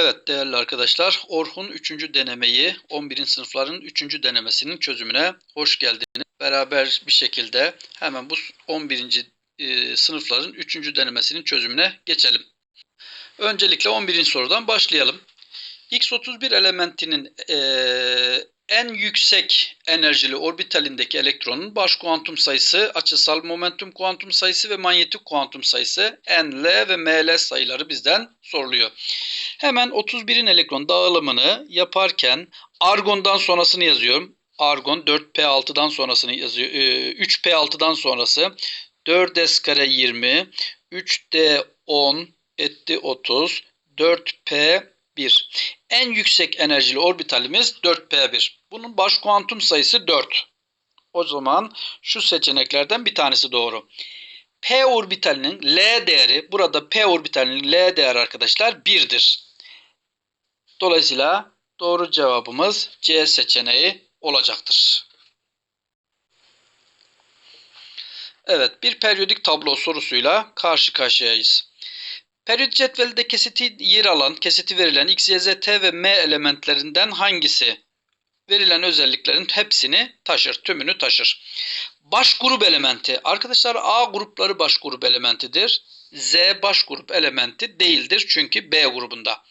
Evet değerli arkadaşlar, Orhun 3. denemeyi 11. sınıfların 3. denemesinin çözümüne hoş geldiniz. Beraber bir şekilde hemen bu 11. e, sınıfların 3. denemesinin çözümüne geçelim. Öncelikle 11. sorudan başlayalım. X31 elementinin e, en yüksek enerjili orbitalindeki elektronun baş kuantum sayısı, açısal momentum kuantum sayısı ve manyetik kuantum sayısı N, L ve ML sayıları bizden soruluyor. Hemen 31'in elektron dağılımını yaparken argondan sonrasını yazıyorum. Argon 4p6'dan sonrasını yazıyor. 3p6'dan sonrası 4s kare 20, 3d 10 etti 30, 4p 1. En yüksek enerjili orbitalimiz 4p1. Bunun baş kuantum sayısı 4. O zaman şu seçeneklerden bir tanesi doğru. P orbitalinin L değeri, burada P orbitalinin L değeri arkadaşlar 1'dir. Dolayısıyla doğru cevabımız C seçeneği olacaktır. Evet, bir periyodik tablo sorusuyla karşı karşıyayız. Periyodik cetvelde kesiti yer alan, kesiti verilen X, Y, Z, T ve M elementlerinden hangisi verilen özelliklerin hepsini taşır, tümünü taşır. Baş grup elementi. Arkadaşlar A grupları baş grup elementidir. Z baş grup elementi değildir çünkü B grubunda.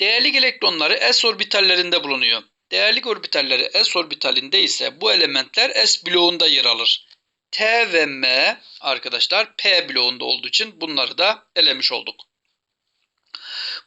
Değerli elektronları S orbitallerinde bulunuyor. Değerli orbitalleri S orbitalinde ise bu elementler S bloğunda yer alır. T ve M arkadaşlar P bloğunda olduğu için bunları da elemiş olduk.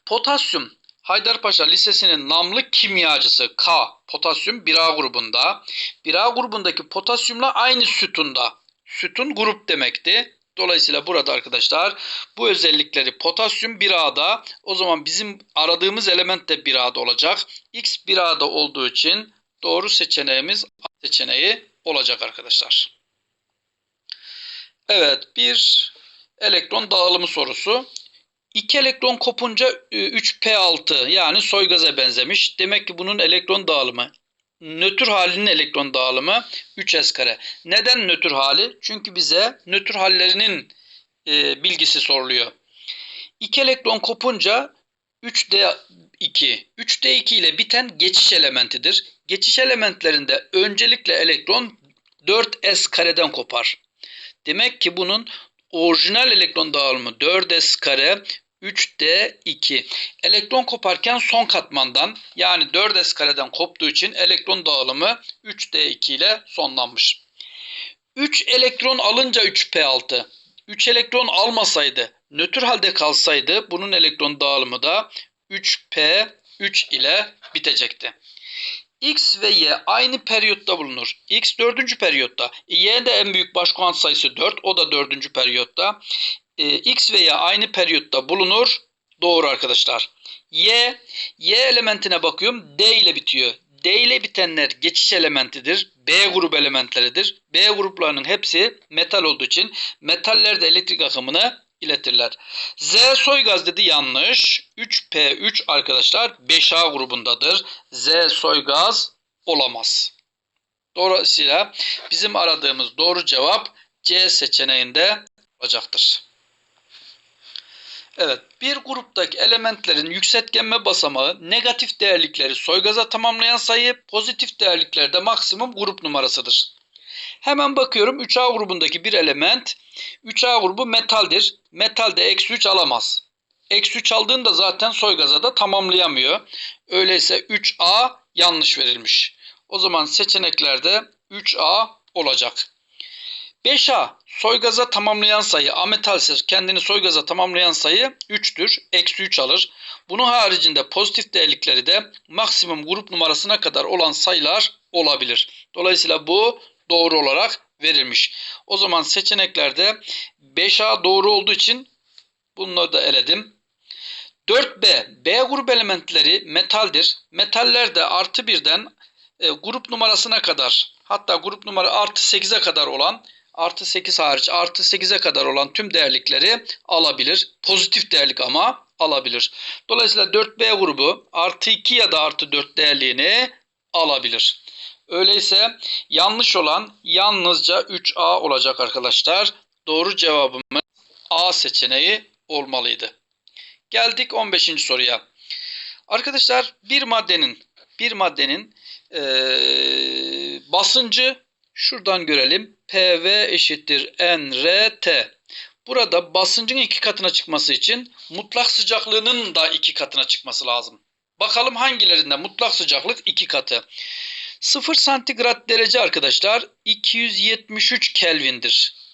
Potasyum Haydarpaşa Lisesi'nin namlı kimyacısı K. Potasyum 1A grubunda. 1A grubundaki potasyumla aynı sütunda. Sütun grup demekti. Dolayısıyla burada arkadaşlar bu özellikleri potasyum 1A'da o zaman bizim aradığımız element de 1A'da olacak. X 1A'da olduğu için doğru seçeneğimiz seçeneği olacak arkadaşlar. Evet bir elektron dağılımı sorusu. 2 elektron kopunca 3p6 yani soy gaza benzemiş. Demek ki bunun elektron dağılımı nötr halinin elektron dağılımı 3s kare. Neden nötr hali? Çünkü bize nötr hallerinin e, bilgisi soruluyor. 2 elektron kopunca 3d2 3d2 ile biten geçiş elementidir. Geçiş elementlerinde öncelikle elektron 4s kareden kopar. Demek ki bunun orijinal elektron dağılımı 4s kare 3D2. Elektron koparken son katmandan yani 4s kareden koptuğu için elektron dağılımı 3D2 ile sonlanmış. 3 elektron alınca 3P6. 3 elektron almasaydı, nötr halde kalsaydı bunun elektron dağılımı da 3P3 ile bitecekti. X ve Y aynı periyotta bulunur. X dördüncü periyotta. Y de en büyük baş kuant sayısı 4. O da dördüncü periyotta e, X ve Y aynı periyotta bulunur. Doğru arkadaşlar. Y, Y elementine bakıyorum. D ile bitiyor. D ile bitenler geçiş elementidir. B grup elementleridir. B gruplarının hepsi metal olduğu için metaller de elektrik akımını iletirler. Z soy gaz dedi yanlış. 3P3 arkadaşlar 5A grubundadır. Z soy gaz olamaz. Dolayısıyla bizim aradığımız doğru cevap C seçeneğinde olacaktır. Evet, bir gruptaki elementlerin yükseltgenme basamağı negatif değerlikleri soygaza tamamlayan sayı, pozitif değerliklerde maksimum grup numarasıdır. Hemen bakıyorum 3A grubundaki bir element 3A grubu metaldir. Metalde eksi 3 alamaz. Eksi 3 aldığında zaten soygaza da tamamlayamıyor. Öyleyse 3A yanlış verilmiş. O zaman seçeneklerde 3A olacak. 5A soygaza tamamlayan sayı ametalse kendini soygaza tamamlayan sayı 3'tür. Eksi 3 alır. Bunun haricinde pozitif değerlikleri de maksimum grup numarasına kadar olan sayılar olabilir. Dolayısıyla bu doğru olarak verilmiş. O zaman seçeneklerde 5A doğru olduğu için bunları da eledim. 4B, B grup elementleri metaldir. Metaller de artı birden e, grup numarasına kadar hatta grup numara artı 8'e kadar olan artı 8 hariç artı 8'e kadar olan tüm değerlikleri alabilir. Pozitif değerlik ama alabilir. Dolayısıyla 4B grubu artı 2 ya da artı 4 değerliğini alabilir. Öyleyse yanlış olan yalnızca 3A olacak arkadaşlar. Doğru cevabımız A seçeneği olmalıydı. Geldik 15. soruya. Arkadaşlar bir maddenin bir maddenin eee, basıncı şuradan görelim. PV eşittir nRT. Burada basıncın iki katına çıkması için mutlak sıcaklığının da iki katına çıkması lazım. Bakalım hangilerinde mutlak sıcaklık iki katı. 0 santigrat derece arkadaşlar 273 Kelvin'dir.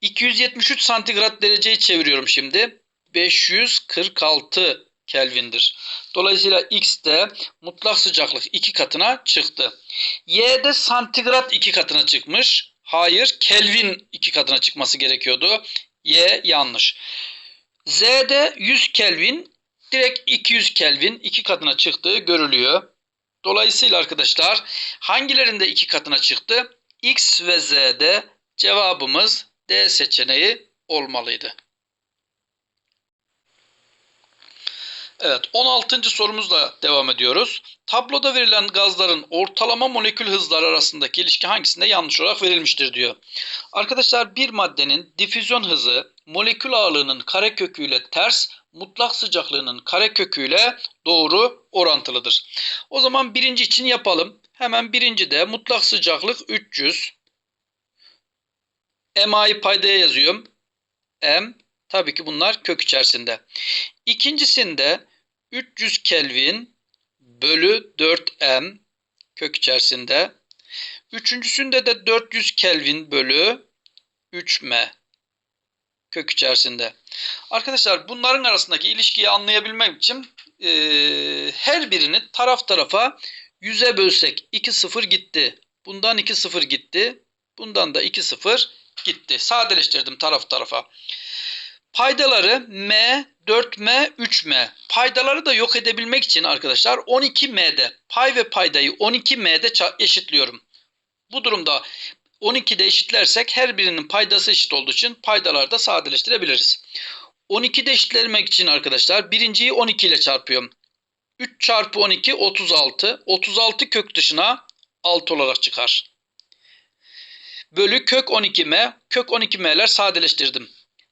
273 santigrat dereceyi çeviriyorum şimdi. 546 Kelvin'dir. Dolayısıyla X de mutlak sıcaklık iki katına çıktı. Y'de santigrat iki katına çıkmış. Hayır, Kelvin iki katına çıkması gerekiyordu. Y yanlış. Z'de 100 Kelvin direkt 200 Kelvin iki katına çıktığı görülüyor. Dolayısıyla arkadaşlar hangilerinde iki katına çıktı? X ve Z'de cevabımız D seçeneği olmalıydı. Evet 16. sorumuzla devam ediyoruz. Tabloda verilen gazların ortalama molekül hızları arasındaki ilişki hangisinde yanlış olarak verilmiştir diyor. Arkadaşlar bir maddenin difüzyon hızı molekül ağırlığının kareköküyle ters, mutlak sıcaklığının kareköküyle doğru orantılıdır. O zaman birinci için yapalım. Hemen birinci de mutlak sıcaklık 300. MA'yı paydaya yazıyorum. M tabii ki bunlar kök içerisinde. İkincisinde 300 Kelvin bölü 4M kök içerisinde. Üçüncüsünde de 400 Kelvin bölü 3M kök içerisinde. Arkadaşlar bunların arasındaki ilişkiyi anlayabilmek için e, her birini taraf tarafa 100'e bölsek 2 0 gitti. Bundan 2 0 gitti. Bundan da 2 0 gitti. Sadeleştirdim taraf tarafa. Paydaları M, 4M, 3M. Paydaları da yok edebilmek için arkadaşlar 12M'de pay ve paydayı 12M'de eşitliyorum. Bu durumda 12'de eşitlersek her birinin paydası eşit olduğu için paydaları da sadeleştirebiliriz. 12'de eşitlemek için arkadaşlar birinciyi 12 ile çarpıyorum. 3 çarpı 12 36. 36 kök dışına 6 olarak çıkar. Bölü kök 12m. Kök 12m'ler sadeleştirdim.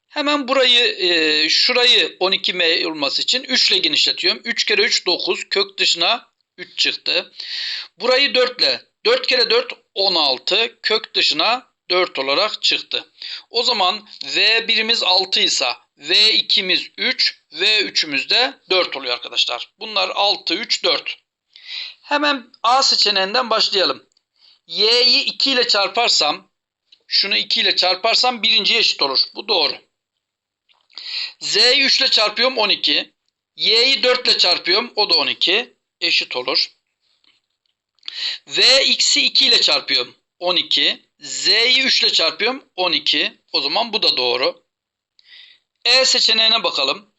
Hemen burayı e, şurayı 12m olması için 3 ile genişletiyorum. 3 kere 3 9 kök dışına 3 çıktı. Burayı 4 ile 4 kere 4 16 kök dışına 4 olarak çıktı. O zaman V1'imiz 6 ise V2'miz 3 V3'ümüz de 4 oluyor arkadaşlar. Bunlar 6 3 4. Hemen A seçeneğinden başlayalım. Y'yi 2 ile çarparsam şunu 2 ile çarparsam birinciye eşit olur. Bu doğru. Z'yi 3 ile çarpıyorum 12. Y'yi 4 ile çarpıyorum o da 12. Eşit olur. V x'i 2 ile çarpıyorum 12. Z'yi 3 ile çarpıyorum 12. O zaman bu da doğru. E seçeneğine bakalım.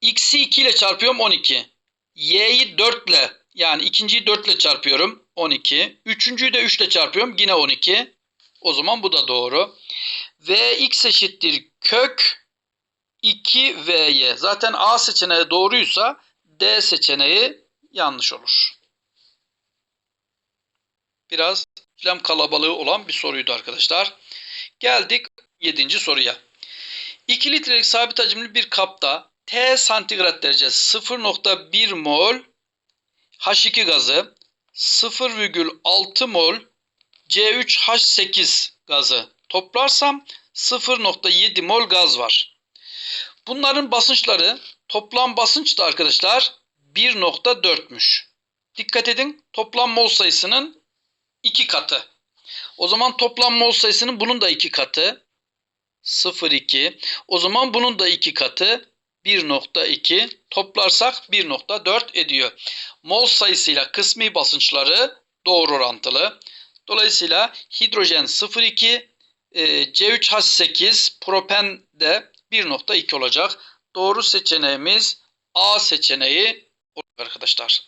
X'i 2 ile çarpıyorum 12. Y'yi 4 ile yani ikinciyi 4 ile çarpıyorum 12. Üçüncüyü de 3 ile çarpıyorum yine 12. O zaman bu da doğru. Vx eşittir kök 2V'ye. Zaten A seçeneği doğruysa D seçeneği yanlış olur. Biraz işlem kalabalığı olan bir soruydu arkadaşlar. Geldik 7. soruya. 2 litrelik sabit hacimli bir kapta T santigrat derece 0.1 mol H2 gazı 0,6 mol C3H8 gazı toplarsam 0.7 mol gaz var. Bunların basınçları toplam basınç da arkadaşlar 1.4'müş. Dikkat edin toplam mol sayısının 2 katı. O zaman toplam mol sayısının bunun da 2 katı. 0,2. O zaman bunun da 2 katı. 1.2 toplarsak 1.4 ediyor. Mol sayısıyla kısmi basınçları doğru orantılı. Dolayısıyla hidrojen 0,2, e, C3H8, propen de 1.2 olacak. Doğru seçeneğimiz A seçeneği arkadaşlar.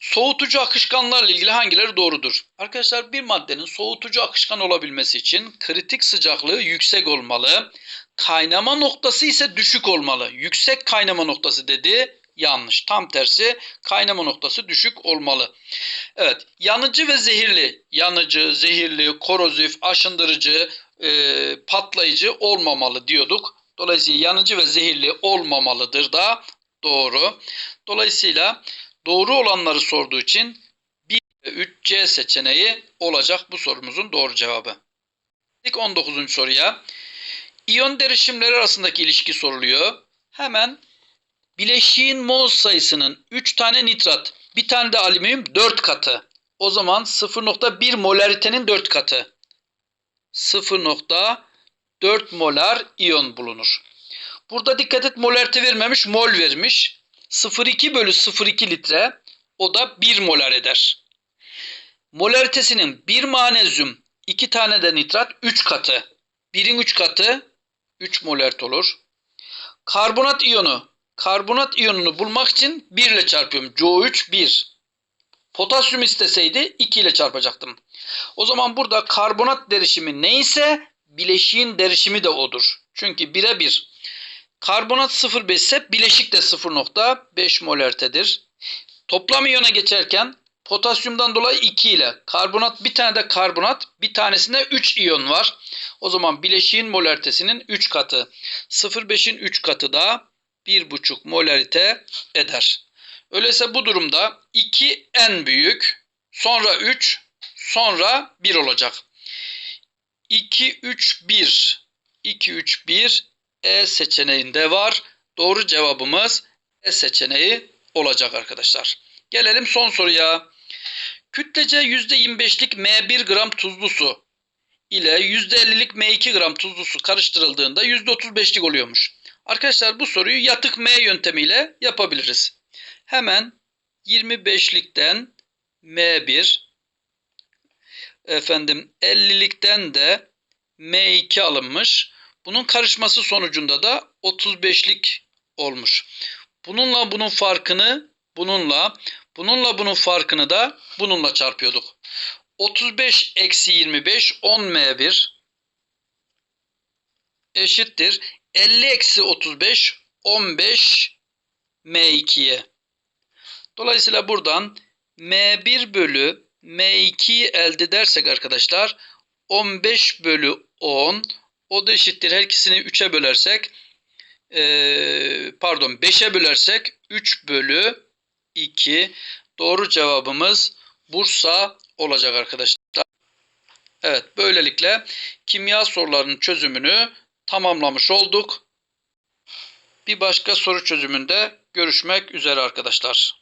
Soğutucu akışkanlarla ilgili hangileri doğrudur? Arkadaşlar bir maddenin soğutucu akışkan olabilmesi için kritik sıcaklığı yüksek olmalı. Kaynama noktası ise düşük olmalı. Yüksek kaynama noktası dedi yanlış. Tam tersi kaynama noktası düşük olmalı. Evet yanıcı ve zehirli. Yanıcı, zehirli, korozif, aşındırıcı, e, patlayıcı olmamalı diyorduk. Dolayısıyla yanıcı ve zehirli olmamalıdır da Doğru. Dolayısıyla doğru olanları sorduğu için 1 ve 3 C seçeneği olacak bu sorumuzun doğru cevabı. İlk 19. soruya. İyon derişimleri arasındaki ilişki soruluyor. Hemen bileşiğin mol sayısının 3 tane nitrat, bir tane de alüminyum 4 katı. O zaman 0.1 molaritenin 4 katı. 0.4 molar iyon bulunur. Burada dikkat et molarite vermemiş, mol vermiş. 0.2 bölü 0.2 litre o da 1 molar eder. Molaritesinin 1 manezyum, 2 tane de nitrat 3 katı. 1'in 3 katı 3 molarite olur. Karbonat iyonu. Karbonat iyonunu bulmak için 1 ile çarpıyorum. CO3 1. Potasyum isteseydi 2 ile çarpacaktım. O zaman burada karbonat derişimi neyse bileşiğin derişimi de odur. Çünkü 1'e 1. Karbonat 0,5 ise bileşik de 0,5 molaritedir. Toplam iyona geçerken potasyumdan dolayı 2 ile karbonat bir tane de karbonat bir tanesinde 3 iyon var. O zaman bileşiğin molaritesinin 3 katı. 0,5'in 3 katı da 1,5 molarite eder. Öyleyse bu durumda 2 en büyük, sonra 3, sonra 1 olacak. 2, 3, 1. 2, 3, 1 E seçeneğinde var. Doğru cevabımız E seçeneği olacak arkadaşlar. Gelelim son soruya. Kütlece %25'lik M1 gram tuzlu su ile %50'lik M2 gram tuzlu su karıştırıldığında %35'lik oluyormuş. Arkadaşlar bu soruyu yatık M yöntemiyle yapabiliriz. Hemen 25'likten M1 efendim 50'likten de M2 alınmış. Bunun karışması sonucunda da 35'lik olmuş. Bununla bunun farkını bununla bununla bunun farkını da bununla çarpıyorduk. 35 eksi 25 10 M1 eşittir. 50 eksi 35 15 M2'ye. Dolayısıyla buradan M1 bölü M2'yi elde edersek arkadaşlar 15 bölü 10 o da eşittir. Her ikisini 3'e bölersek ee, pardon 5'e bölersek 3 bölü 2 doğru cevabımız Bursa olacak arkadaşlar. Evet böylelikle kimya sorularının çözümünü tamamlamış olduk. Bir başka soru çözümünde görüşmek üzere arkadaşlar.